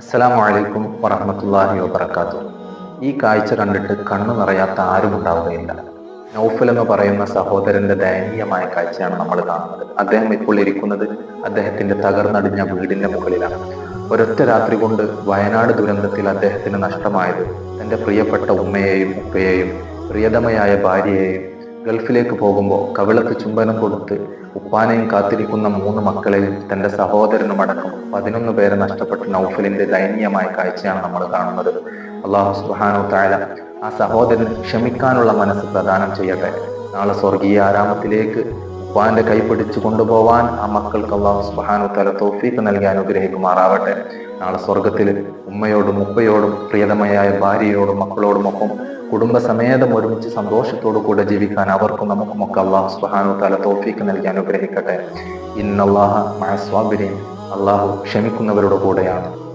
അസ്സലാമു അലൈക്കും വറഹമത്തല്ലാഹി വബർക്കാത്തു ഈ കാഴ്ച കണ്ടിട്ട് കണ്ണു നിറയാത്ത ആരും ഉണ്ടാവുകയില്ല. നൗഫൽ എന്ന് പറയുന്ന സഹോദരന്റെ ദയനീയമായ കാഴ്ചയാണ് നമ്മൾ കാണുന്നത്. അദ്ദേഹം ഇപ്പോൾ ഇരിക്കുന്നത് അദ്ദേഹത്തിന്റെ തകർന്നടിഞ്ഞ വീടിന്റെ മുകളിലാണ്. ഒരൊറ്റ രാത്രി കൊണ്ട് വയനാട് ദുരന്തത്തിൽ അദ്ദേഹത്തിന് നഷ്ടമായത് തന്റെ പ്രിയപ്പെട്ട ഉമ്മയെയും ഉപ്പയെയും പ്രിയതമയായ ഭാര്യയെയും ഗൾഫിലേക്ക് പോകുമ്പോൾ കവിളത്ത് ചുംബനം കൊടുത്ത് ഉപ്പാനെയും കാത്തിരിക്കുന്ന മൂന്ന് മക്കളെയും തന്റെ സഹോദരനും അടക്കം പതിനൊന്ന് പേരെ നഷ്ടപ്പെട്ട നൗഫലിന്റെ ദയനീയമായ കാഴ്ചയാണ് നമ്മൾ കാണുന്നത്. അള്ളാഹു സുബാനു താല ആ സഹോദരന് ക്ഷമിക്കാനുള്ള മനസ്സ് പ്രദാനം ചെയ്യട്ടെ. നാളെ സ്വർഗീയ ആരാമത്തിലേക്ക് ഉപ്പാന്റെ കൈ പിടിച്ചു കൊണ്ടുപോവാൻ ആ മക്കൾക്ക് അള്ളാഹു സുബാനു താല തോഫീക്ക് നൽകി അനുഗ്രഹിക്കുമാറാവട്ടെ. നാളെ സ്വർഗത്തിൽ ഉമ്മയോടും ഉപ്പയോടും പ്രിയതമയായ ഭാര്യയോടും മക്കളോടുമൊപ്പം കുടുംബസമേതം ഒരുമിച്ച് സന്തോഷത്തോടു കൂടെ ജീവിക്കാൻ അവർക്കും നമുക്കും നമുക്കുമൊക്കെ അള്ളാഹു സുബാനു താല തോഫീക്ക് നൽകി അനുഗ്രഹിക്കട്ടെ. ഇന്നല്ലാഹ മഹസ്വാബിനെയും അള്ളാഹു ക്ഷമിക്കുന്നവരുടെ കൂടെയാണ്.